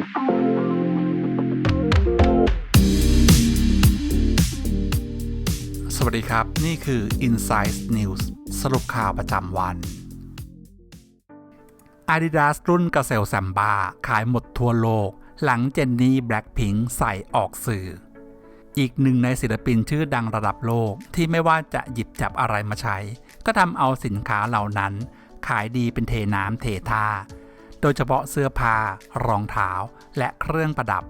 สวัสดีครับ นี่คือ Inside News สรุปข่าวประจำวัน Adidas รุ่นกระเซลแซมบาขายหมดทั่วโลก หลังเจนนี่แบล็กพิงใส่ออกสื่อ อีกหนึ่งในศิลปินชื่อดังระดับโลกที่ไม่ว่าจะหยิบจับอะไรมาใช้ ก็ทำเอาสินค้าเหล่านั้น ขายดีเป็นเทน้ำเทท่า โดยเฉพาะเสื้อผ้ารองเท้า และเครื่องประดับ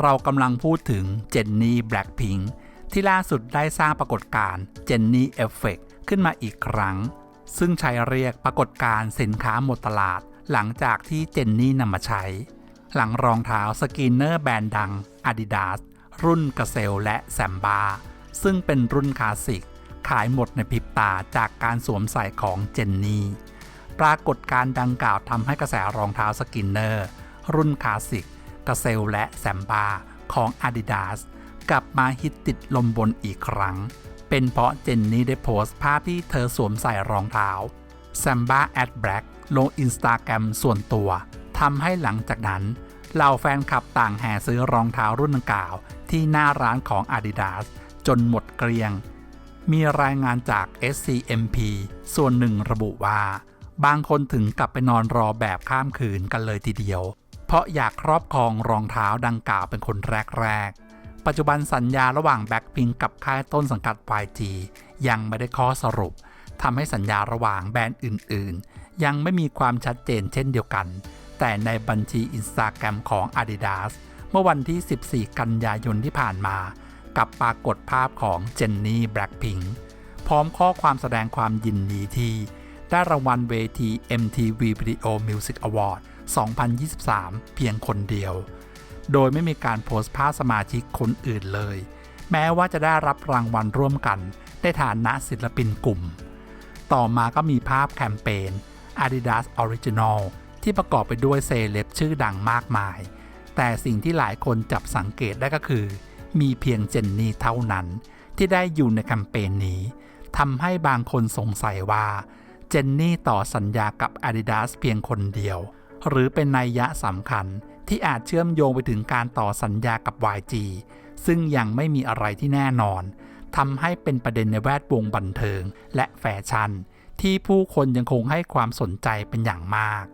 เรากำลังพูดถึงเจนนี่แบล็กพิงที่ล่าสุดได้สร้างปรากฏการณ์เจนนี่เอฟเฟกขึ้นมาอีกครั้ง ซึ่งใช้เรียกปรากฏการณ์สินค้าหมดตลาด หลังจากที่เจนนี่นำมาใช้ หลังรองเท้าสกินเนอร์แบรนด์ดัง Adidas รุ่นกระเซลและแซมบาซึ่งเป็นรุ่นคลาสสิก ขายหมดในพริบตาจากการสวมใส่ของเจนนี่ ปรากฏการดังกล่าวทำให้กระแสรองเท้าสกินเนอร์ รุ่นคลาสสิกกระเซลและแซมบาของ Adidas กลับมาฮิตติดลมบนอีกครั้ง เป็นเพราะเจนนี่ได้โพสต์ภาพที่เธอสวมใส่รองเท้า Samba at Black ลงอินสตาแกรมส่วนตัวทำให้หลังจากนั้นเหล่าแฟนคลับต่างแห่ซื้อรองเท้ารุ่นดังกล่าว ที่หน้าร้านของ Adidas จนหมดเกลี้ยง มีรายงานจาก SCMP ส่วนหนึ่งระบุว่า บางคนถึงกลับไปนอนรอแบบข้ามคืนกันเลยทีเดียว เพราะอยากครอบครองรองเท้าดังกล่าวเป็นคนแรกๆ ปัจจุบันสัญญาระหว่างแบ็คพิงกับค่ายต้นสังกัด YG ยังไม่ได้ข้อสรุปทำให้สัญญาระหว่างแบรนด์อื่นๆ ยังไม่มีความชัดเจนเช่นเดียวกัน แต่ในบัญชีอินสตาแกรมของ Adidas เมื่อวันที่ 14 กันยายนที่ผ่านมากับปรากฏภาพของเจนนี่แบล็คพิงพร้อมข้อความแสดงความยินดีที่ ได้รางวัลเวที MTV Video Music Award 2023 เพียงคนเดียว โดยไม่มีการโพสต์ภาพสมาชิกคนอื่นเลย แม้ว่าจะได้รับรางวัลร่วมกันในฐานะศิลปินกลุ่ม ต่อมาก็มีภาพแคมเปญ Adidas Original ที่ประกอบไปด้วยเซเลบชื่อดังมากมาย แต่สิ่งที่หลายคนจับสังเกตได้ก็คือ มีเพียงเจนนี่เท่านั้น ที่ได้อยู่ในแคมเปญนี้ทำให้บางคนสงสัยว่า เจนนี่ต่อสัญญากับ Adidas เพียงคนเดียว หรือเป็นนัยยะสำคัญที่อาจเชื่อมโยงไปถึงการต่อสัญญากับ YG ซึ่งยังไม่มีอะไรที่แน่นอนทำให้เป็นประเด็นในแวดวงบันเทิง และแฟชั่น ที่ผู้คนยังคงให้ความสนใจเป็นอย่างมาก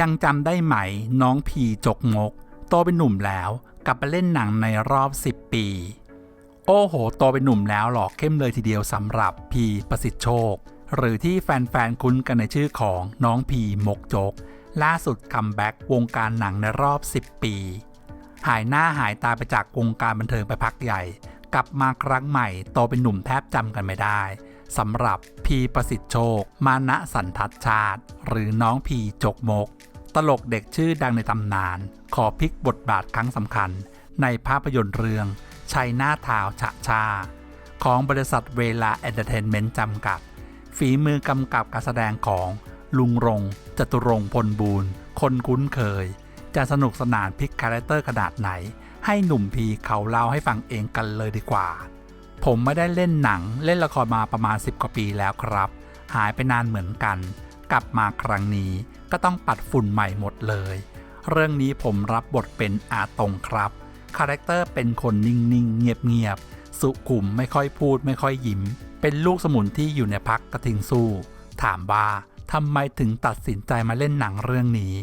ยังจำได้ไหมน้องพีจกมก โตเป็นหนุ่มแล้วกลับไปเล่นหนังในรอบ 10 ปี โอ้โห โตเป็นหนุ่มแล้วหลอกเข้มเลยทีเดียวสำหรับพีประสิทธิ์โชค หรือที่แฟนๆคุ้นกันในชื่อของน้องพีมกจก ล่าสุดคัมแบ็กวงการหนังในรอบ 10 ปี หายหน้าหายตาไปจากวงการบันเทิงไปพักใหญ่ กลับมาครั้งใหม่โตเป็นหนุ่มแทบจำกันไม่ได้สำหรับพีประสิทธิ์โชค มานะสันทัดชาติ หรือน้องพีจกมก ตลกเด็กชื่อดังในตำนาน ขอพลิกบทบาทครั้งสำคัญ ในภาพยนตร์เรื่องชัยหน้าทาวฉะชา ของบริษัทเวลาเอนเตอร์เทนเมนต์จำกัด ฝีมือกำกับการแสดงของลุงรงจตุรงพลบูรณ์คนคุ้นเคย จะสนุกสนานพลิกคาแรคเตอร์ขนาดไหน ให้หนุ่มพีเขาเล่าให้ฟังเองกันเลยดีกว่า ผมไม่ได้เล่นหนังเล่นละครมาประมาณ 10 กว่าปีแล้วครับ หายไปนานเหมือนกัน กลับมาครั้งนี้ก็ต้องปัดฝุ่นใหม่หมดเลย เรื่องนี้ผมรับบทเป็นอาตงครับคาแรคเตอร์เป็นคนนิ่งๆเงียบๆสุขุมไม่ค่อยพูดไม่ค่อยยิ้ม เป็นลูกสมุนที่อยู่ในพักกระทิงสู้ ถามว่าทำไมถึงตัดสินใจมาเล่นหนังเรื่องนี้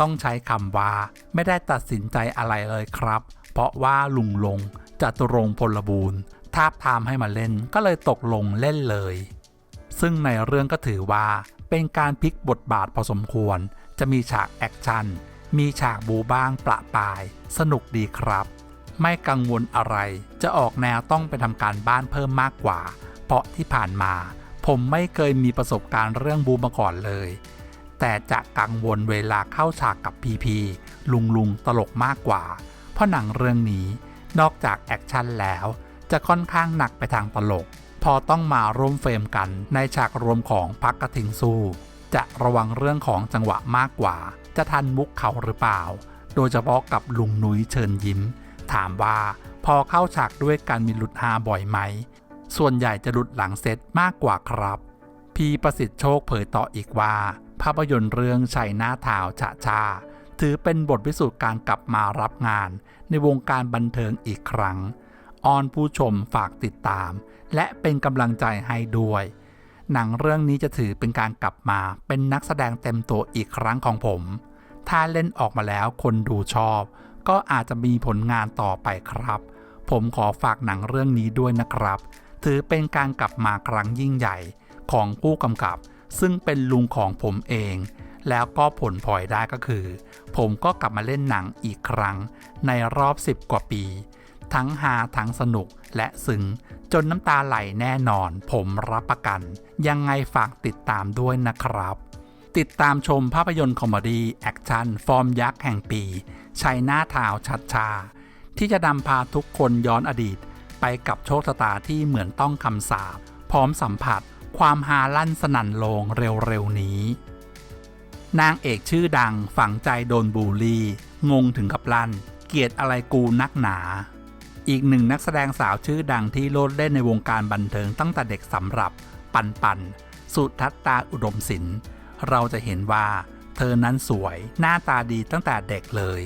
ต้องใช้คำว่า ไม่ได้ตัดสินใจอะไรเลยครับ เพราะว่าลุงลงจตุรงพลบูรณ์ทาบทามให้มาเล่นก็เลยตกลงเล่นเลย ซึ่งในเรื่องก็ถือว่าเป็นการพลิกบทบาทพอสมควร จะมีฉากแอคชั่น มีฉากบูบ้างประปาย สนุกดีครับ ไม่กังวลอะไร จะออกแนวต้องไปทำการบ้านเพิ่มมากกว่า เพราะที่ผ่านมา ผมไม่เคยมีประสบการณ์เรื่องบูมาก่อนเลย แต่จะกังวลเวลาเข้าฉากกับพีพีลุงลุงตลกมากกว่า เพราะหนังเรื่องนี้นอกจากแอคชั่นแล้ว จะค่อนข้างหนักไปทางตลก พอต้องมาร่วมเฟรมกันในฉากรวมของพักกระทิงสู้ จะระวังเรื่องของจังหวะมากกว่า จะทันมุกเขาหรือเปล่า โดยเฉพาะกับลุงนุ้ยเชิญยิ้ม ถามว่าพอเข้าฉากด้วยการมีหลุดฮาบ่อยไหม ส่วนใหญ่จะหลุดหลังเซตมากกว่าครับ พีประสิทธิ์โชคเผยต่ออีกว่า ภาพยนตร์เรื่องชัยหน้าทาวฉะชา ถือเป็นบทพิสูจน์การกลับมารับงาน ในวงการบันเทิงอีกครั้งออนผู้ชมฝากติดตาม และเป็นกำลังใจให้ด้วย หนังเรื่องนี้จะถือเป็นการกลับมาเป็นนักแสดงเต็มตัวอีกครั้งของผม ถ้าเล่นออกมาแล้วคนดูชอบ ก็อาจจะมีผลงานต่อไปครับ ผมขอฝากหนังเรื่องนี้ด้วยนะครับ ถือเป็นการกลับมาครั้งยิ่งใหญ่ของผู้กำกับ ซึ่งเป็นลุงของผมเอง แล้วก็ผลพลอยได้ก็คือ ผมก็กลับมาเล่นหนังอีกครั้ง ในรอบ 10 กว่าปี ทั้งฮาทั้งสนุกและซึ้งจนน้ำตาไหลแน่นอน ผมรับประกัน ยังไงฝากติดตามด้วยนะครับ ติดตามชมภาพยนตร์คอมเมดี้แอคชั่น ฟอร์มยักษ์แห่งปีชัยหน้าทาวชัดชา ที่จะนำพาทุกคนย้อนอดีต ไปกับโชคชะตาที่เหมือนต้องคำสาปพร้อมสัมผัสความฮาลั่นสนั่นโลงเร็วๆนี้ นางเอกชื่อดังฝังใจโดนบูลลี่ งงถึงกับลั่น เกลียดอะไรกูนักหนา อีกหนึ่งนักแสดงสาวชื่อดังที่โลดเล่นในวงการบันเทิงตั้งแต่เด็กสำหรับปันปัน สุทัศตาอุดมศิลป์เราจะเห็นว่า เธอนั้นสวยหน้าตาดีตั้งแต่เด็กเลย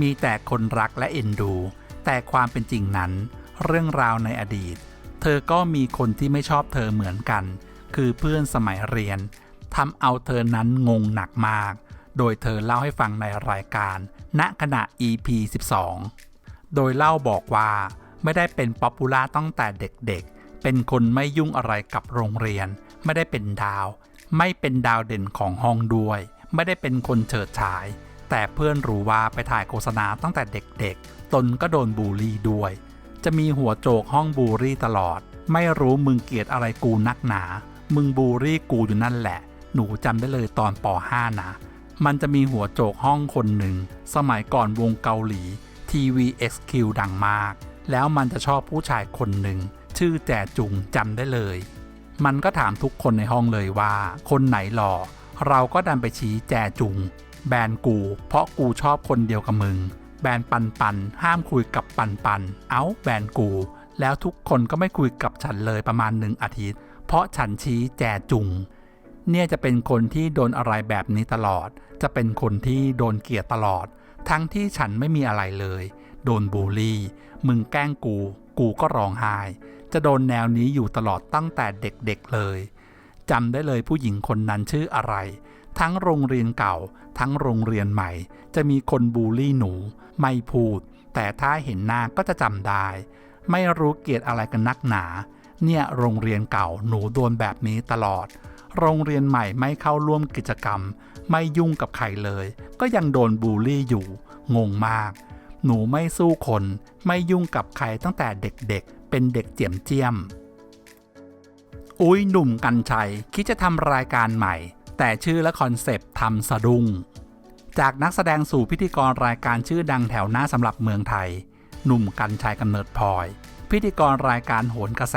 มีแต่คนรักและเอ็นดู แต่ความเป็นจริงนั้น เรื่องราวในอดีต เธอก็มีคนที่ไม่ชอบเธอเหมือนกัน คือเพื่อนสมัยเรียนทำเอาเธอนั้นงงหนักมาก โดยเธอเล่าให้ฟังในรายการ ณขณะ EP 12 โดยเล่าบอกว่าไม่ได้เป็นป๊อปปูล่าตั้งแต่เด็กๆ เป็นคนไม่ยุ่งอะไรกับโรงเรียน ไม่ได้เป็นดาว ไม่เป็นดาวเด่นของห้องด้วย ไม่ได้เป็นคนเฉิดฉาย แต่เพื่อนรู้ว่าไปถ่ายโฆษณาตั้งแต่เด็กๆ ตนก็โดนบูลลี่ด้วย จะมีหัวโจกห้องบูลลี่ตลอด ไม่รู้มึงเกลียดอะไรกูนักหนา มึงบูลลี่กูอยู่นั่นแหละ หนูจำได้เลยตอนป .5 นะ มันจะมีหัวโจกห้องคนหนึ่ง สมัยก่อนวงเกาหลี TVXQ ดังมาก แล้วมันจะชอบผู้ชายคนหนึ่ง ชื่อแจจุงจำได้เลย มันก็ถามทุกคนในห้องเลยว่า คนไหนหล่อ เราก็ดันไปชี้แจจุง แบนกู เพราะกูชอบคนเดียวกับมึง แบนปันปันห้ามคุยกับปันปัน เอ้าแบนกู แล้วทุกคนก็ไม่คุยกับฉันเลยประมาณหนึ่งอาทิตย์ เพราะฉันชี้แจจุง เนี่ยจะเป็นคนที่โดนอะไรแบบนี้ตลอด จะเป็นคนที่โดนเกลียดตลอด ทั้งที่ฉันไม่มีอะไรเลย โดนบูลลี่ มึงแกล้งกู กูก็ร้องไห้ จะโดนแนวนี้อยู่ตลอดตั้งแต่เด็กๆเลยจำได้เลยผู้หญิงคนนั้นชื่ออะไร ทั้งโรงเรียนเก่า ทั้งโรงเรียนใหม่ จะมีคนบูลลี่หนู ไม่พูด แต่ถ้าเห็นหน้าก็จะจำได้ ไม่รู้เกียดอะไรกันนักหนา เนี่ยโรงเรียนเก่าหนูโดนแบบนี้ตลอด โรงเรียนใหม่ไม่เข้าร่วมกิจกรรม ไม่ยุ่งกับใครเลย ก็ยังโดนบูลลี่อยู่ งงมาก หนูไม่สู้คน ไม่ยุ่งกับใครตั้งแต่เด็กๆ เป็นเด็กเจียมเจียมอุ้ยหนุ่มกัญชัยคิดจะทำรายการใหม่ แต่ชื่อและคอนเซปต์ทำสะดุ้ง จากนักแสดงสู่พิธีกรรายการชื่อดังแถวหน้าสำหรับเมืองไทย หนุ่มกัญชัยกำเนิดพลอย พิธีกรรายการโหนกระแส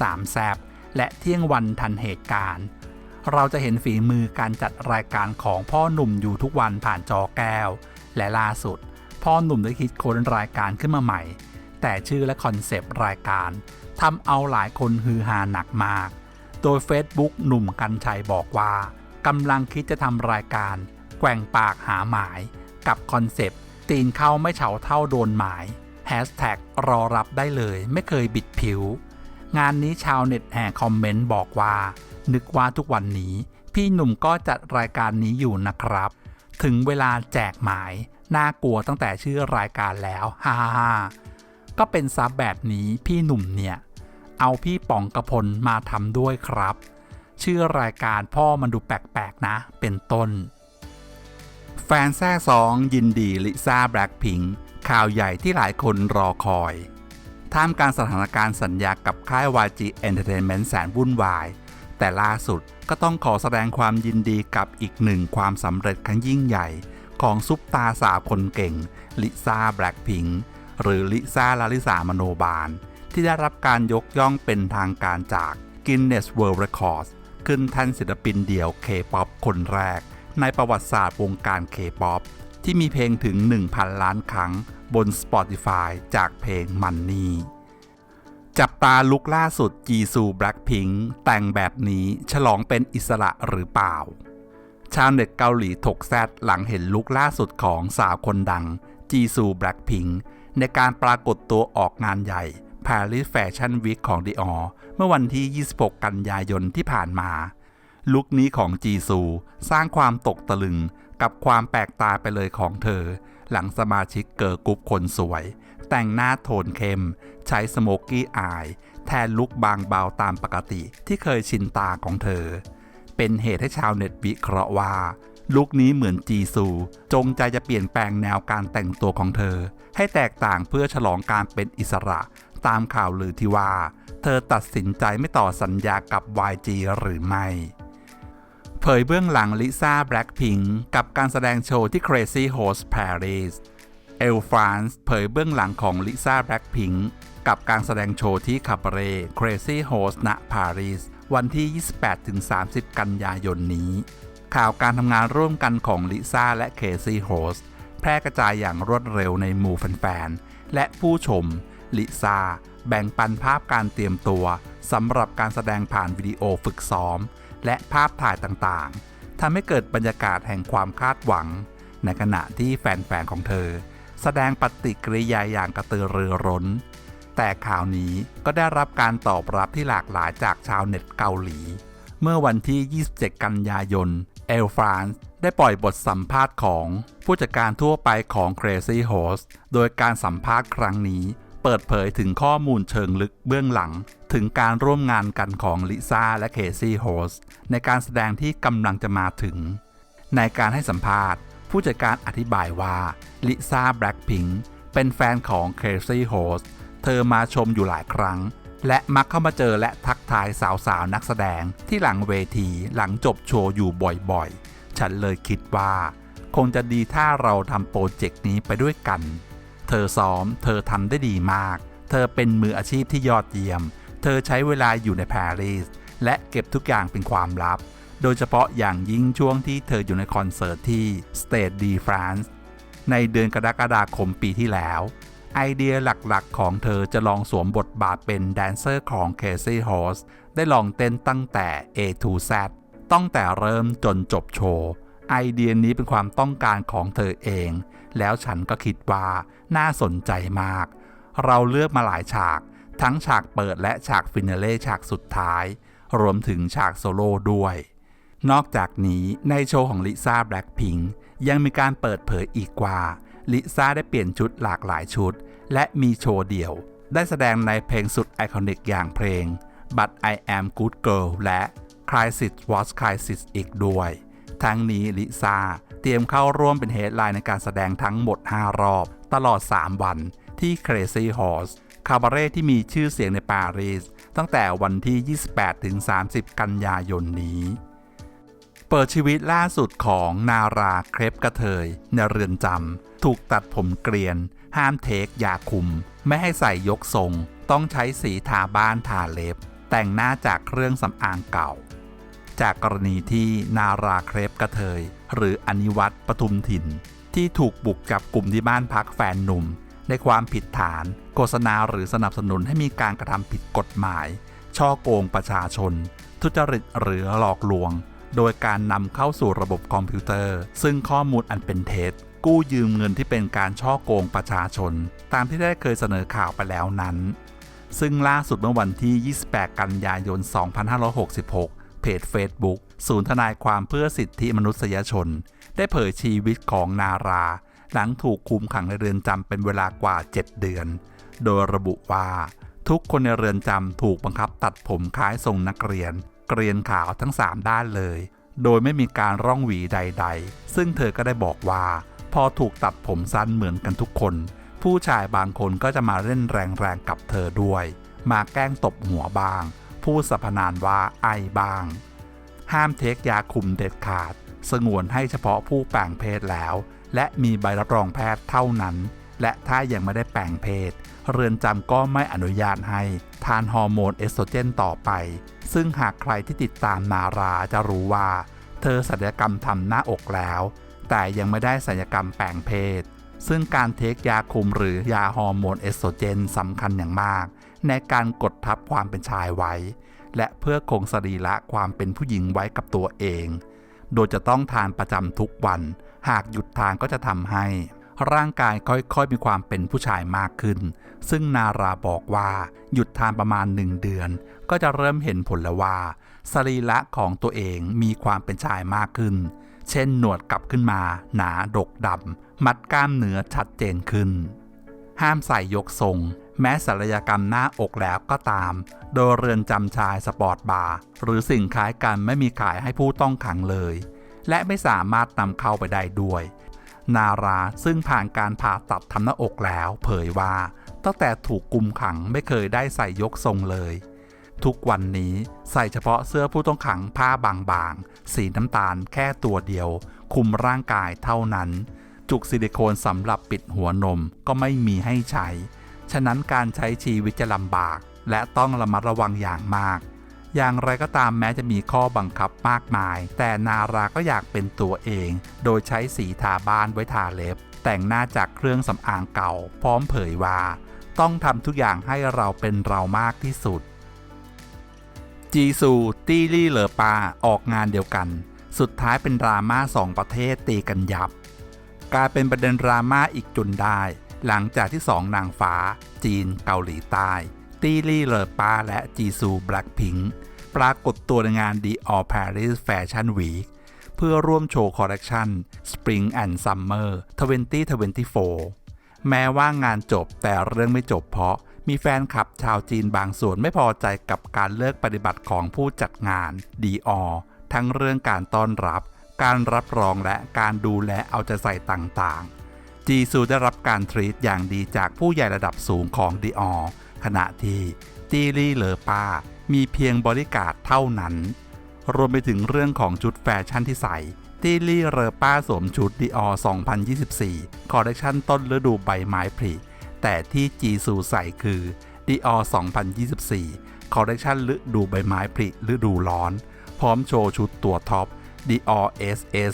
สามแซบและเที่ยงวันทันเหตุการณ์ เราจะเห็นฝีมือการจัดรายการของพ่อหนุ่มอยู่ทุกวันผ่านจอแก้ว และล่าสุด พ่อหนุ่มได้คิดค้นรายการขึ้นมาใหม่ แต่ชื่อและคอนเซปต์รายการทำเอาหลายคนฮือฮาหนักมาก โดย Facebook หนุ่มกัญชัยบอกว่า กำลังคิดจะทำรายการ แกว่งปากหาหมาย กับคอนเซปต์ ตีนเข้าไม่เฉาเท่าโดนหมายแฮชแท็กรอรับได้เลยไม่เคยบิดผิว งานนี้ชาวเน็ตแห่คอมเมนต์บอกว่า นึกว่าทุกวันนี้ พี่หนุ่มก็จัดรายการนี้อยู่นะครับ ถึงเวลาแจกหมาย น่ากลัวตั้งแต่ชื่อรายการแล้วฮ่าฮ่าก็เป็นซับแบบนี้พี่หนุ่มเนี่ย เอาพี่ป๋องกระพลมาทำด้วยครับ ชื่อรายการพ่อมันดูแปลกๆนะ เป็นต้น แฟนแซ่สองยินดีลิซ่าแบล็คพิงค์ข่าวใหญ่ที่หลายคนรอคอย ท่ามกลางสถานการณ์สัญญากับค่าย YG Entertainment แสนวุ่นวาย แต่ล่าสุดก็ต้องขอแสดงความยินดีกับอีกหนึ่งความสำเร็จครั้งยิ่งใหญ่ ของซุปตาสาวคนเก่งลิซ่าแบล็คพิงค์หรือลิซ่าลาลิสามโนบาล ที่ได้รับการยกย่องเป็นทางการจาก Guinness World Records ขึ้นแท่นศิลปินเดี่ยว K-POP คนแรก ในประวัติศาสตร์วงการ K-POP ที่มีเพลงถึง 1,000 ล้านครั้งบน Spotify จากเพลง Money จับตาลุกล่าสุดจีซูแบล็คพิงค์แต่งแบบนี้ฉลองเป็นอิสระหรือเปล่า ชาวเน็ตเกาหลีถกแซดหลังเห็นลุคล่าสุดของสาวคนดังจีซูแบล็คพิงในการปรากฏตัวออกงานใหญ่ Paris Fashion Week ของ Dior เมื่อวันที่ 26 กันยายนที่ผ่านมา ลุคนี้ของจีซู สร้างความตกตะลึงกับความแปลกตาไปเลยของเธอ หลังสมาชิกเกิร์ลกรุ๊ปคนสวย แต่งหน้าโทนเข้ม ใช้สโมกกี้อาย แทนลุคบางเบาตามปกติที่เคยชินตาของเธอ เป็นเหตุให้ชาวเน็ตวิเคราะห์ว่าลุคนี้เหมือนจีซู จงใจจะเปลี่ยนแปลงแนวการแต่งตัวของเธอ ให้แตกต่างเพื่อฉลองการเป็นอิสระ ตามข่าวลือที่ว่า เธอตัดสินใจไม่ต่อสัญญากับ YG หรือไม่ เผยเบื้องหลังลิซ่าแบล็คพิงกับการแสดงโชว์ที่ Crazy Horse Paris เอลฟรานซ์เผยเบื้องหลังของลิซ่าแบล็คพิงกับการแสดงโชว์ที่คาบเร่ Crazy Horse ณปารีสวันที่ 28-30 กันยายนนี้ ข่าวการทำงานร่วมกันของลิซ่าและเคซี่โฮสแพร่กระจายอย่างรวดเร็วในหมู่แฟนๆและผู้ชม ลิซา แบ่งปันภาพการเตรียมตัวสำหรับการแสดงผ่านวิดีโอฝึกซ้อม และภาพถ่ายต่างๆทำให้เกิดบรรยากาศแห่งความคาดหวัง ในขณะที่แฟนๆของเธอ แสดงปฏิกิริยาอย่างกระตือรือร้น แต่ข่าวนี้ก็ได้รับการตอบรับที่หลากหลายจากชาวเน็ตเกาหลี เมื่อวันที่ 27 กันยายนเอลฟรานซ์ได้ปล่อยบทสัมภาษณ์ของผู้จัดการทั่วไปของ Crazy Horse โดยการสัมภาษณ์ครั้งนี้ เปิดเผยถึงข้อมูลเชิงลึกเบื้องหลัง ถึงการร่วมงานกันของลิซ่าและเคซี่โฮสในการแสดงที่กำลังจะมาถึง ในการให้สัมภาษณ์ ผู้จัดการอธิบายว่าลิซ่าแบล็คพิงเป็นแฟนของเคซี่โฮสเธอมาชมอยู่หลายครั้ง และมักเข้ามาเจอและทักทายสาวๆนักแสดงที่หลังเวทีหลังจบโชว์อยู่บ่อยๆ ฉันเลยคิดว่า คงจะดีถ้าเราทำโปรเจกต์นี้ไปด้วยกัน เธอซ้อม เธอทำได้ดีมาก เธอเป็นมืออาชีพที่ยอดเยี่ยม เธอใช้เวลาอยู่ในปารีสและเก็บทุกอย่างเป็นความลับ โดยเฉพาะอย่างยิ่งช่วงที่เธออยู่ในคอนเสิร์ตที่ Stade de France ในเดือนกรกฎาคมปีที่แล้ว ไอเดียหลักๆ ของเธอจะลองสวมบทบาทเป็นแดนเซอร์ของ Casey Horse ได้ลองเต้นตั้งแต่ A to Z ตั้งแต่เริ่มจนจบโชว์ ไอเดียนี้เป็นความต้องการของเธอเอง แล้วฉันก็คิดว่าน่าสนใจมาก เราเลือกมาหลายฉาก ทั้งฉากเปิดและฉากฟินาเล่ฉากสุดท้าย รวมถึงฉากโซโล่ด้วย นอกจากนี้ในโชว์ของลิซ่าแบล็คพิงยังมีการเปิดเผยอีกว่าลิซ่าได้เปลี่ยนชุดหลากหลายชุด และมีโชว์เดี่ยว ได้แสดงในเพลงสุดไอคอนิกอย่างเพลง But I Am Good Girl และ Crisis Was Crisis อีกด้วย ทั้งนี้ลิซ่า เตรียมเข้าร่วมเป็นเฮดไลน์ในการแสดงทั้งหมด 5 รอบ ตลอด 3 วันที่ Crazy Horse คาบาเร่ที่มีชื่อเสียงในปารีส ตั้งแต่วันที่ 28-30 กันยายนนี้ เปิดชีวิตล่าสุดของนาราเครปกระเทยในเรือนจำถูกตัดผมเกรียน ห้ามเทคยาคุม ไม่ให้ใส่ยกทรง ต้องใช้สีทาบ้านทาเล็บ แต่งหน้าจากเครื่องสำอางเก่า จากกรณีที่นาราเครปกระเทย หรืออนิวัตรปทุมถิ่น ที่ถูกบุกจับกลุ่มที่บ้านพักแฟนหนุ่ม ในความผิดฐาน โฆษณาหรือสนับสนุนให้มีการกระทำผิดกฎหมาย ช่อโกงประชาชน ทุจริตหรือหลอกลวง โดยการนำเข้าสู่ระบบคอมพิวเตอร์ ซึ่งข้อมูลอันเป็นเท็จกู้ยืมเงินที่เป็นการช่อโกงประชาชน ตามที่ได้เคยเสนอข่าวไปแล้วนั้น ซึ่งล่าสุดเมื่อวันที่ 28 กันยายน 2566 เพจ Facebook ศูนย์ทนายความเพื่อสิทธิมนุษยชน ได้เผยชีวิตของนารา หลังถูกคุมขังในเรือนจำเป็นเวลากว่า 7 เดือน โดยระบุว่า ทุกคนในเรือนจำถูกบังคับตัดผมคล้ายทรงนักเรียน เกรียนขาวทั้ง 3 ด้านเลย โดยไม่มีการร่องหวีใด ๆ ซึ่งเธอก็ได้บอกว่า พอถูกตัดผมสั้นเหมือนกันทุกคน ผู้ชายบางคนก็จะมาเล่นแรงๆกับเธอด้วย มาแกล้งตบหัวบ้าง พูดสรรพนานว่าไอบ้าง ห้ามเทคยาคุมเด็ดขาด สงวนให้เฉพาะผู้แปลงเพศแล้ว และมีใบรับรองแพทย์เท่านั้น และถ้ายังไม่ได้แปลงเพศ เรือนจำก็ไม่อนุญาตให้ทานฮอร์โมนเอสโตรเจนต่อไป ซึ่งหากใครที่ติดตามนาราจะรู้ว่า เธอศัลยกรรมทำหน้าอกแล้ว แต่ยังไม่ได้ศัลยกรรมแปลงเพศซึ่งการเทคยาคุมหรือยาฮอร์โมนเอสโตรเจนสำคัญอย่างมาก ในการกดทับความเป็นชายไว้ และเพื่อคงสรีระความเป็นผู้หญิงไว้กับตัวเอง โดยจะต้องทานประจำทุกวัน หากหยุดทานก็จะทำให้ ร่างกายค่อยๆ มีความเป็นผู้ชายมากขึ้น ซึ่งนาราบอกว่าหยุดทานประมาณหนึ่งเดือน ก็จะเริ่มเห็นผลแล้วว่าสรีระของตัวเองมีความเป็นชายมากขึ้น เช่นหนวดกลับขึ้นมา หนาดกดำมัดกล้ามเนื้อชัดเจนขึ้น ห้ามใส่ยกทรง แม้ศัลยกรรมหน้าอกแล้วก็ตาม โดยเรือนจำชายสปอร์ตบาร์หรือสิ่งคล้ายกันไม่มีขายให้ผู้ต้องขังเลย และไม่สามารถนำเข้าไปได้ด้วย นาราซึ่งผ่านการผ่าตัดทำหน้าอกแล้วเผยว่า ตั้งแต่ถูกกุมขังไม่เคยได้ใส่ยกทรงเลย ทุกวันนี้ใส่เฉพาะเสื้อผู้ต้องขังผ้าบางๆ สีน้ำตาลแค่ตัวเดียว คุมร่างกายเท่านั้น จุกซิลิโคนสำหรับปิดหัวนมก็ไม่มีให้ใช้ ฉะนั้นการใช้ชีวิตจะลำบาก และต้องระมัดระวังอย่างมาก อย่างไรก็ตามแม้จะมีข้อบังคับมากมาย แต่นาราก็อยากเป็นตัวเอง โดยใช้สีทาบ้านไว้ทาเล็บ แต่งหน้าจากเครื่องสำอางเก่า พร้อมเผยว่า ต้องทำทุกอย่างให้เราเป็นเรามากที่สุด จีซูตี้ลี่เลอปาออกงานเดียวกัน สุดท้ายเป็นดราม่าสองประเทศตีกันยับ กลายเป็นประเด็นดราม่าอีกจนได้ หลังจากที่สองนางฟ้า จีนเกาหลีใต้ ตี้ลี่เลอปาและจีซูแบล็คพิงปรากฏตัวในงาน Dior Paris Fashion Week เพื่อร่วมโชว์คอลเลกชัน Spring and Summer 2024 แม้ว่างานจบแต่เรื่องไม่จบเพราะมีแฟนคลับชาวจีนบางส่วนไม่พอใจกับการเลิกปฏิบัติของผู้จัดงาน Dior ทั้งเรื่องการต้อนรับ การรับรองและการดูแลเอาใจใส่ต่างๆ จีซูได้รับการทรีตอย่างดีจากผู้ใหญ่ระดับสูงของ Dior ขณะที่ตีลี่เลอป้ามีเพียงบริการเท่านั้น รวมไปถึงเรื่องของชุดแฟชั่นที่ใส่ตีลี่เลอป้าสวมชุด Dior 2024 คอลเลคชันต้นฤดูใบไม้ผลิแต่ที่จีซูใส่คือ Dior 2024 คอลเลคชันฤดูใบไม้ผลิฤดูร้อน พร้อมโชว์ชุดตัวท็อป Dior SS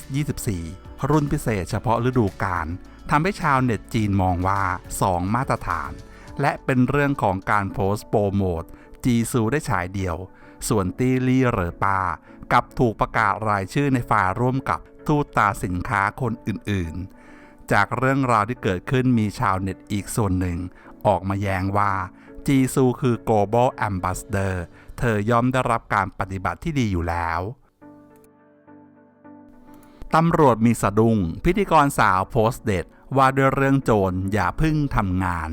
24 รุ่นพิเศษเฉพาะฤดูกาล ทำให้ชาวเน็ตจีนมองว่า 2 มาตรฐาน และเป็นเรื่องของการโพสต์โปรโมทจีซูได้ฉายเดียว ส่วนตีลี่เหรอปากับถูกประกาศรายชื่อในฝ่ายร่วมกับทูตตาสินค้าคนอื่นๆ จากเรื่องราวที่เกิดขึ้นมีชาวเน็ตอีกส่วนหนึ่ง ออกมาแย้งว่าจีซูคือ global ambassador เธอย่อมได้รับการปฏิบัติที่ดีอยู่แล้ว ตำรวจมีสะดุ้งพิธีกรสาวโพสเด็ดว่าด้วยเรื่องโจรอย่าพึ่งทำงาน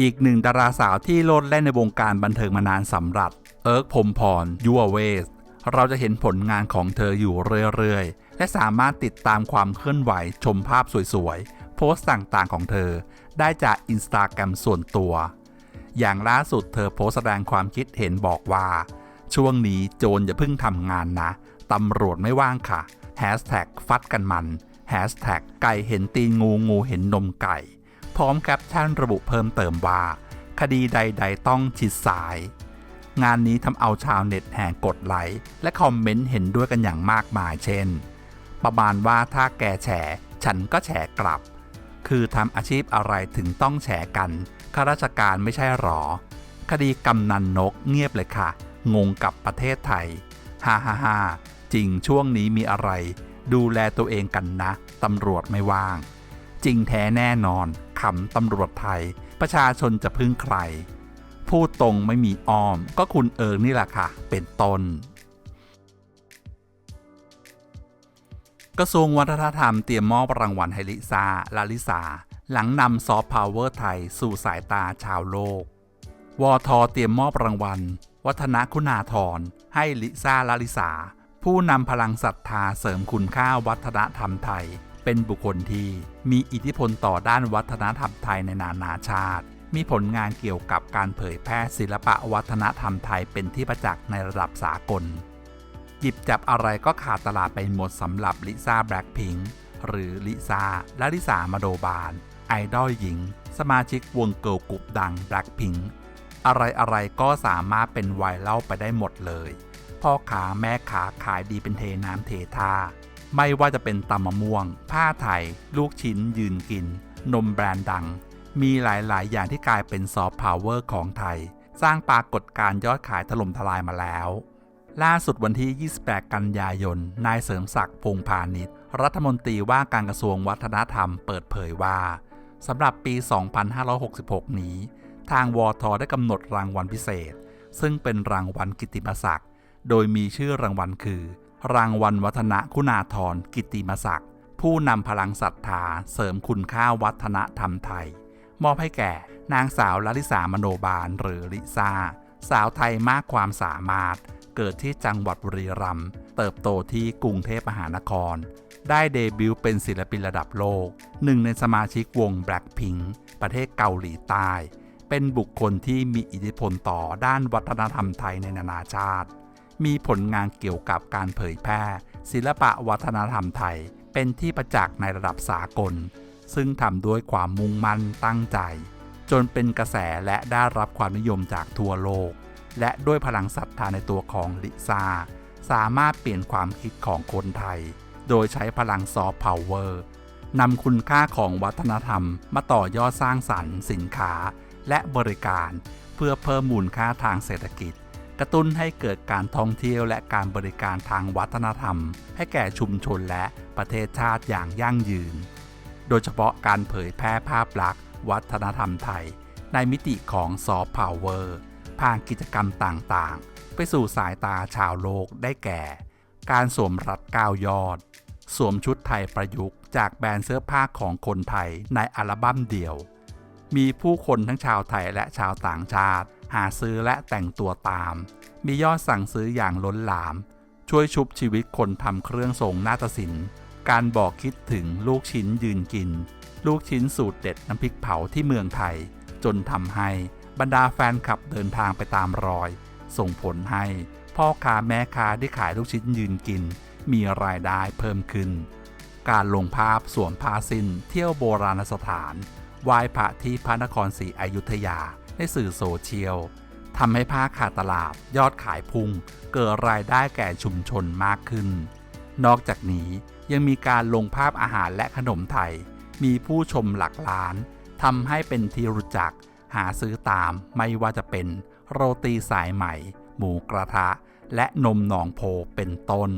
อีกหนึ่งดาราสาวที่โลดแล่นในวงการบันเทิงมานานสำหรับ เอิร์กพรมพรยัวเวส เราจะเห็นผลงานของเธออยู่เรื่อยๆ และสามารถติดตามความเคลื่อนไหวชมภาพสวยๆ โพสต์ต่างๆของเธอ ได้จากอินสตาแกรมส่วนตัว อย่างล่าสุดเธอโพสต์แสดงความคิดเห็นบอกว่า ช่วงนี้โจรอย่าพิ่งทำงานนะตำรวจไม่ว่างค่ะ แฮชแท็กฟัดกันมันแฮชแท็กไก่เห็นตีนงูงูเห็นนมไก่ พร้อมแคปชั่นระบุเพิ่มเติมว่า คดีใดๆต้องชิดสาย งานนี้ทำเอาชาวเน็ตแห่กดไลค์และคอมเมนต์เห็นด้วยกันอย่างมากมายเช่น ประมาณว่าถ้าแกแฉฉันก็แฉกลับ คือทำอาชีพอะไรถึงต้องแฉกันข้าราชการไม่ใช่หรอ คดีกำนันนกเงียบเลยค่ะ งงกับประเทศไทย ฮ่าฮ่าฮ่า จริงช่วงนี้มีอะไร ดูแลตัวเองกันนะตำรวจไม่ว่าง จริงแท้แน่นอนขำตำรวจไทย ประชาชนจะพึ่งใคร พูดตรงไม่มีอ้อม ก็คุณเอิงนี่แหละค่ะ เป็นต้นกระทรวงวัฒนธรรมเตรียมมอบรางวัลให้ลิซาลาลิสา หลังนำซอฟต์พาวเวอร์ไทย สู่สายตาชาวโลก วทเตรียมมอบรางวัล วัฒนคุณาธรให้ลิซาลาลิสา ผู้นำพลังศรัทธาเสริมคุณค่าวัฒนธรรมไทย เป็นบุคคลที่มีอิทธิพลต่อด้านวัฒนธรรมไทยในนานาชาติ มีผลงานเกี่ยวกับการเผยแพร่ศิลปะวัฒนธรรมไทยเป็นที่ประจักษ์ในระดับสากล หยิบจับอะไรก็ขาดตลาดไปหมดสำหรับลิซ่าแบล็คพิงค์หรือลิซ่าและลิสามาโดบานไอดอลหญิง สมาชิกวงเกิร์ลกรุ๊ปดังแบล็คพิงค์อะไรอะไรก็สามารถเป็นไวรัลไปได้หมดเลย พ่อขาแม่ขาขายดีเป็นเทน้ำเทท่า ไม่ว่าจะเป็นตำมะม่วง ผ้าไทย ลูกชิ้นยืนกิน นมแบรนด์ดัง มีหลาย ๆ อย่างที่กลายเป็นซอฟต์พาวเวอร์ของไทย สร้างปรากฏการณ์ยอดขายถล่มทลายมาแล้ว ล่าสุดวันที่ 28 กันยายน นายเสริมศักดิ์พงพาณิชย์รัฐมนตรีว่าการกระทรวงวัฒนธรรมเปิดเผยว่าสำหรับปี 2566 นี้ ทางวทได้กำหนดรางวัลพิเศษ ซึ่งเป็นรางวัลกิตติมศักดิ์ โดยมีชื่อรางวัลคือ รางวัลวัฒนคุณาธรกิติมศักดิ์ผู้นำพลังศรัทธาเสริมคุณค่าวัฒนธรรมไทย มอบให้แก่นางสาวลลิสามโนบาลหรือลิซาสาวไทยมากความสามารถ เกิดที่จังหวัดบุรีรัมย์เติบโตที่กรุงเทพมหานคร ได้เดบิวต์เป็นศิลปินระดับโลก หนึ่งในสมาชิกวง Blackpink ประเทศเกาหลีใต้ เป็นบุคคลที่มีอิทธิพลต่อด้านวัฒนธรรมไทยในนานาชาติ มีผลงานเกี่ยวกับการเผยแพร่ ศิลปะวัฒนธรรมไทย เป็นที่ประจักษ์ในระดับสากล ซึ่งทำด้วยความมุ่งมั่นตั้งใจ จนเป็นกระแสและได้รับความนิยมจากทั่วโลก และด้วยพลังศรัทธาในตัวของลิซาสามารถเปลี่ยนความคิดของคนไทย โดยใช้พลังซอฟต์พาวเวอร์นำคุณค่าของวัฒนธรรม มาต่อยอดสร้างสรรค์ สินค้า และบริการ เพื่อเพิ่มมูลค่าทางเศรษฐกิจ กระตุ้นให้เกิดการท่องเที่ยวและการบริการทางวัฒนธรรม ให้แก่ชุมชนและประเทศชาติอย่างยั่งยืน โดยเฉพาะการเผยแพร่ภาพลักษณ์ วัฒนธรรมไทย ในมิติของซอฟต์พาวเวอร์ผ่านกิจกรรมต่างๆ ไปสู่สายตาชาวโลกได้แก่ การสวมรัดก้าวยอด สวมชุดไทยประยุกต์จากแบรนด์เสื้อผ้าของคนไทยในอัลบั้มเดี่ยว มีผู้คนทั้งชาวไทยและชาวต่างชาติ หาซื้อและแต่งตัวตาม มียอดสั่งซื้ออย่างล้นหลาม ช่วยชุบชีวิตคนทำเครื่องทรงนาฏศิลป์ การบอกคิดถึงลูกชิ้นยืนกิน ลูกชิ้นสูตรเด็ดน้ำพริกเผาที่เมืองไทย จนทำให้บรรดาแฟนคลับเดินทางไปตามรอย ส่งผลให้พ่อค้าแม่ค้าที่ขายลูกชิ้นยืนกิน มีรายได้เพิ่มขึ้น การลงภาพสวมผ้าสิ้นเที่ยวโบราณสถานไหว้พระที่พระนครศรีอยุธยา ในสื่อโซเชียลทำให้ผ้าขาดตลาดยอดขายพุ่ง เกิดรายได้แก่ชุมชนมากขึ้น นอกจากนี้ยังมีการลงภาพอาหารและขนมไทย มีผู้ชมหลักล้านทำให้เป็นที่รู้จัก หาซื้อตามไม่ว่าจะเป็นโรตีสายไหม หมูกระทะ และนมหนองโพเป็นต้น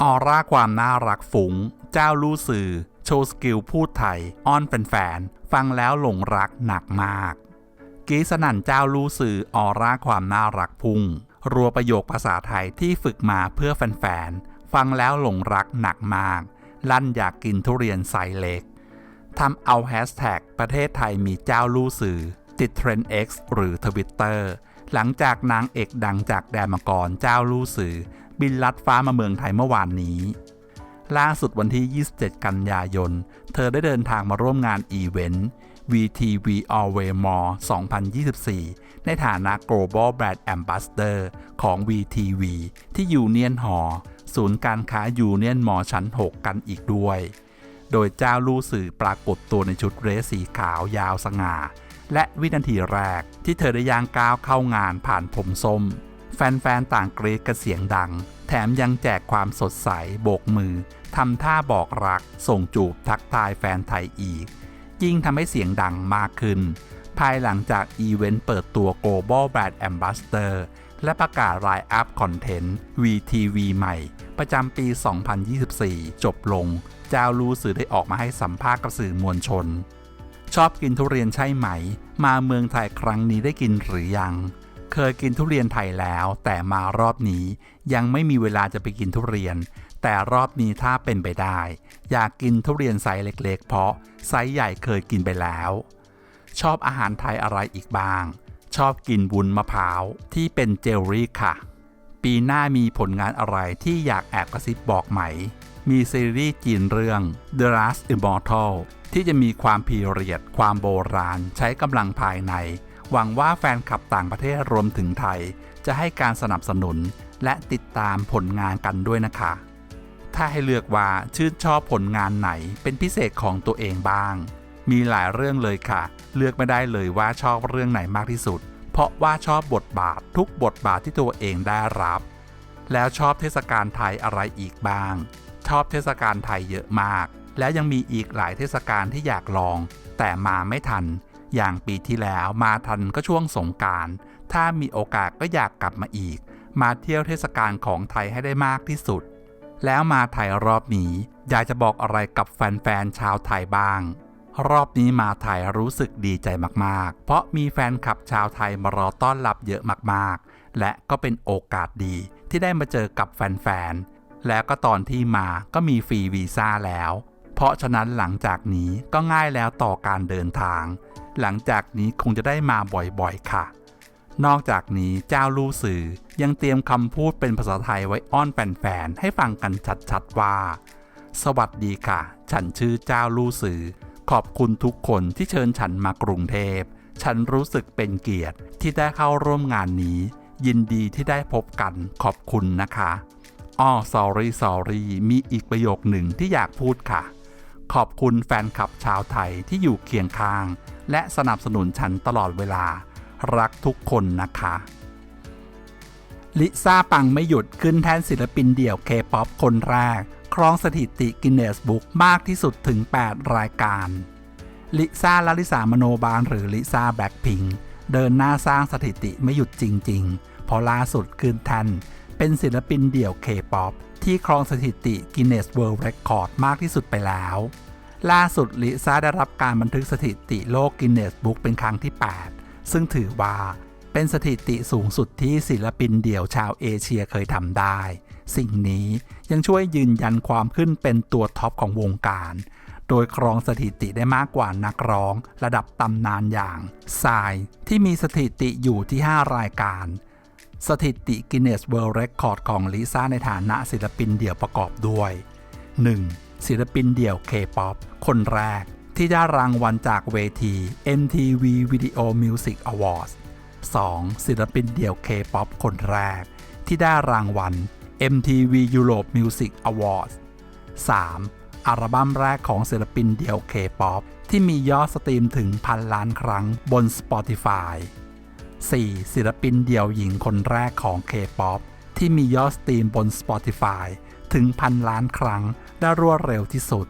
ออร่าความน่ารักฝูงเจ้าลู่สื่อ โชว์สกิลพูดไทย อ้อนแฟนๆ ฟังแล้วหลงรักหนักมาก กีสนั่นเจ้าลู่สื่อออร่าความน่ารักพุ่ง รัวประโยคภาษาไทยที่ฝึกมาเพื่อแฟนๆ ฟังแล้วหลงรักหนักมาก ลั่นอยากกินทุเรียนไซส์เล็กทำเอาแฮชแท็กประเทศไทยมีเจ้าลู่สื่อ ติดเทรนด์ X หรือ Twitter หลังจากนางเอกดังจากแดนมังกรเจ้าลู่สื่อ บินลัดฟ้ามาเมืองไทยเมื่อวานนี้ ล่าสุดวันที่ 27 กันยายน เธอได้เดินทางมาร่วมงานอีเวนต์ VTV Always More 2024 ในฐานะ Global Brand Ambassador ของ VTV ที่ Union Hall ศูนย์การค้า Union Mall ชั้น 6 กันอีกด้วย โดยเจ้าลู่สื่อปรากฏตัวในชุดเรสสีขาวยาวสง่า และวินาทีแรกที่เธอได้ย่างก้าวเข้างานผ่านผมส้ม แฟนๆ ต่างกรีดกระเสียงดัง แถมยังแจกความสดใส โบกมือ ทำท่าบอกรัก ส่งจูบทักทายแฟนไทยอีก ยิ่งทำให้เสียงดังมากขึ้น ภายหลังจากอีเวนต์เปิดตัว Global Brand Ambassador และประกาศรายอัพคอนเทนต์ VTV ใหม่ ประจำปี 2024 จบลง เจ้าลูสื่อได้ออกมาให้สัมภาษณ์กับสื่อมวลชน ชอบกินทุเรียนใช่ไหม มาเมืองไทยครั้งนี้ได้กินหรือยัง เคยกินทุเรียนไทยแล้ว แต่มารอบนี้ยังไม่มีเวลาจะไปกินทุเรียน แต่รอบนี้ถ้าเป็นไปได้ อยากกินทุเรียนไซส์เล็กๆ เพราะไซส์ใหญ่เคยกินไปแล้ว ชอบอาหารไทยอะไรอีกบ้าง ชอบกินวุ้นมะพร้าวที่เป็นเจลลี่ค่ะ ปีหน้ามีผลงานอะไรที่อยากแอบกระซิบบอกไหม มีซีรีส์จีนเรื่อง The Last Immortal ที่จะมีความพีเรียด ความโบราณ ใช้กำลังภายใน หวังว่าแฟนคลับต่างประเทศรวมถึงไทย จะให้การสนับสนุนและติดตามผลงานกันด้วยนะคะ ถ้าให้เลือกว่าชื่นชอบผลงานไหนเป็นพิเศษของตัวเองบ้าง มีหลายเรื่องเลยค่ะ เลือกไม่ได้เลยว่าชอบเรื่องไหนมากที่สุด เพราะว่าชอบบทบาททุกบทบาทที่ตัวเองได้รับ แล้วชอบเทศกาลไทยอะไรอีกบ้าง ชอบเทศกาลไทยเยอะมาก แล้วยังมีอีกหลายเทศกาลที่อยากลอง แต่มาไม่ทัน อย่างปีที่แล้วมาทันก็ช่วงสงการ ถ้ามีโอกาสก็อยากกลับมาอีก มาเที่ยวเทศกาลของไทยให้ได้มากที่สุด แล้วมาไทยรอบนี้อยากจะบอกอะไรกับแฟนๆชาวไทยบ้าง รอบนี้มาไทยรู้สึกดีใจมากๆ เพราะมีแฟนคลับชาวไทยมารอต้อนรับเยอะมากๆ และก็เป็นโอกาสดีที่ได้มาเจอกับแฟนๆ แล้วก็ตอนที่มาก็มีฟรีวีซ่าแล้ว เพราะฉะนั้นหลังจากนี้ก็ง่ายแล้วต่อการเดินทาง หลังจากนี้คงจะได้มาบ่อยๆค่ะ นอกจากนี้เจ้าลู่สื่อยังเตรียมคำพูดเป็นภาษาไทยไว้อ้อนแฟนๆให้ฟังกันชัดๆว่า สวัสดีค่ะ ฉันชื่อเจ้าลู่สื่อ ขอบคุณทุกคนที่เชิญฉันมากรุงเทพ ฉันรู้สึกเป็นเกียรติที่ได้เข้าร่วมงานนี้ ยินดีที่ได้พบกันขอบคุณนะคะอ้อ sorry sorry มีอีกประโยคหนึ่งที่อยากพูดค่ะ ขอบคุณแฟนคลับชาวไทยที่อยู่เคียงข้าง และสนับสนุนฉันตลอดเวลา รักทุกคนนะคะ ลิซ่าปังไม่หยุดขึ้นแทนศิลปินเดี่ยวเคป๊อปคนแรก ครองสถิติกินเนสบุ๊กมากที่สุดถึง 8 รายการ ลิซ่าลลิสามโนบาลหรือลิซ่าแบ็คพิงเดินหน้าสร้างสถิติไม่หยุดจริง ๆพราะล่าสุดขึ้นแทน เป็นศิลปินเดี่ยวเคป๊อปที่ครองสถิติกินเนสเวิลด์เรคคอร์ดมากที่สุดไปแล้ว ล่าสุดลิซ่าได้รับการบันทึกสถิติโลกกินเนสบุ๊กเป็นครั้งที่ 8 ซึ่งถือว่าเป็นสถิติสูงสุดที่ศิลปินเดี่ยวชาวเอเชียเคยทำได้ สิ่งนี้ยังช่วยยืนยันความขึ้นเป็นตัวท็อปของวงการ โดยครองสถิติได้มากกว่านักร้อง ระดับตำนานอย่างทรายที่มีสถิติอยู่ที่ 5 รายการ สถิติกินเนสเวิลด์เรคคอร์ดของลิซ่าในฐานะศิลปินเดี่ยวประกอบด้วย 1. ศิลปินเดี่ยว K-POP คนแรก ที่ได้รางวัลจากเวที MTV Video Music Awards 2. ศิลปินเดี่ยว K-POP คนแรก ที่ได้รางวัล MTV Europe Music Awards 3. อัลบั้มแรกของศิลปินเดี่ยว K-POP ที่มียอดสตรีมถึงพันล้านครั้งบน Spotify 4. ศิลปินเดี่ยวหญิงคนแรกของ K-POP ที่มียอดสตรีมบน Spotify ถึงพันล้านครั้งได้รวดเร็วที่สุด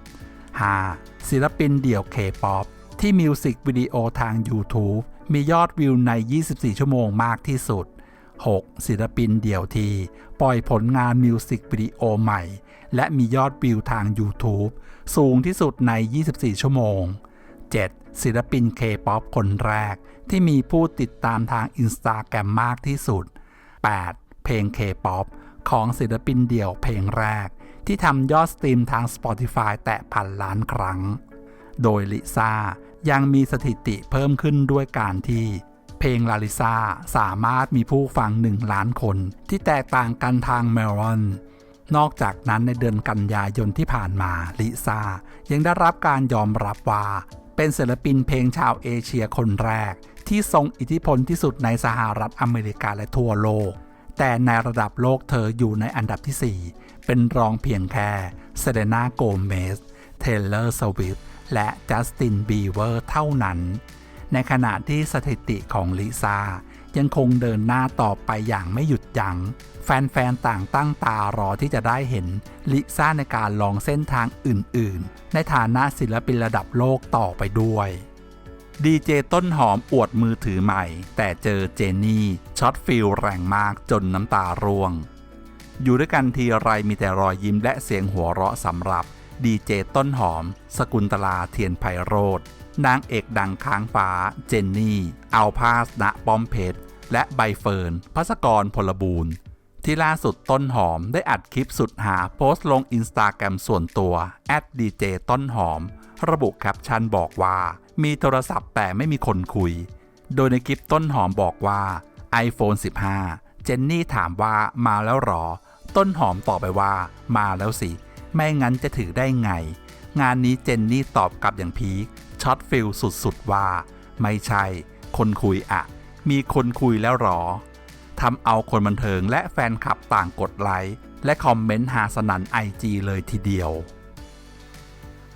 5. ศิลปินเดี่ยว K-POP ที่มิวสิกวิดีโอทาง YouTube มียอดวิวใน 24 ชั่วโมงมากที่สุด 6. ศิลปินเดี่ยวที ปล่อยผลงานมิวสิกวิดีโอใหม่ และมียอดวิวทาง YouTube สูงที่สุดใน 24 ชั่วโมง 7. ศิลปิน K-POP คนแรก ที่มีผู้ติดตามทาง Instagram มมากที่สุด 8. เพลง K-POP ของศิลปินเดี่ยวเพลงแรก ที่ทำยอดสตรีมทาง Spotify แตะพันล้านครั้ง โดยลิซ่ายังมีสถิติเพิ่มขึ้นด้วยการที่ เพลงลาลิซาสามารถมีผู้ฟัง 1 ล้านคน ที่แตกต่างกันทางเมลอน นอกจากนั้นในเดือนกันยายนที่ผ่านมาลิซ่ายังได้รับการยอมรับว่า เป็นศิลปินเพลงชาวเอเชียคนแรก ที่ทรงอิทธิพลที่สุดในสหรัฐอเมริกาและทั่วโลก แต่ในระดับโลกเธออยู่ในอันดับที่ 4 เป็นรองเพียงแค่เซเดนาโกเมสเทเลอร์สวิฟและจัสตินบีเวอร์เท่านั้น ในขณะที่สถิติของลิซ่ายังคงเดินหน้าต่อไปอย่างไม่หยุดยัง้ง แฟนๆ ต่างตั้งตารอที่จะได้เห็นลิซ่าในการลองเส้นทางอื่นๆ ในฐานะศิลปินระดับโลกต่อไปด้วย ดีเจต้นหอมอวดมือถือใหม่ แต่เจอเจนนี่ช็อตฟิลแรงมากจนน้ำตาร่วง อยู่ด้วยกันทีไรมีแต่รอยยิ้มและเสียงหัวเราะสำหรับดีเจต้นหอม สกุลตลาเทียนไพโรธนางเอกดังค้างฟ้า เจนนี่ อัลพาสณป้อมเพชร และใบเฟิร์นพัสกรพลบูรณ์ที่ล่าสุดต้นหอมได้อัดคลิปสุดหาโพสต์ลงอินสตาแกรมส่วนตัวแอดดีเจต้นหอม ระบุแคปชั่นบอกว่า มีโทรศัพท์แต่ไม่มีคนคุย โดยในคลิปต้นหอมบอกว่า iPhone 15 เจนนี่ถามว่ามาแล้วหรอ ต้นหอมตอบไปว่ามาแล้วสิ ไม่งั้นจะถือได้ไง งานนี้เจนนี่ตอบกลับอย่างพีคช็อตฟิลสุดๆว่า ไม่ใช่ คนคุยอะมีคนคุยแล้วหรอทำเอาคนบันเทิงและแฟนคลับต่างกดไลค์และคอมเมนต์หาสนันไอจีเลยทีเดียว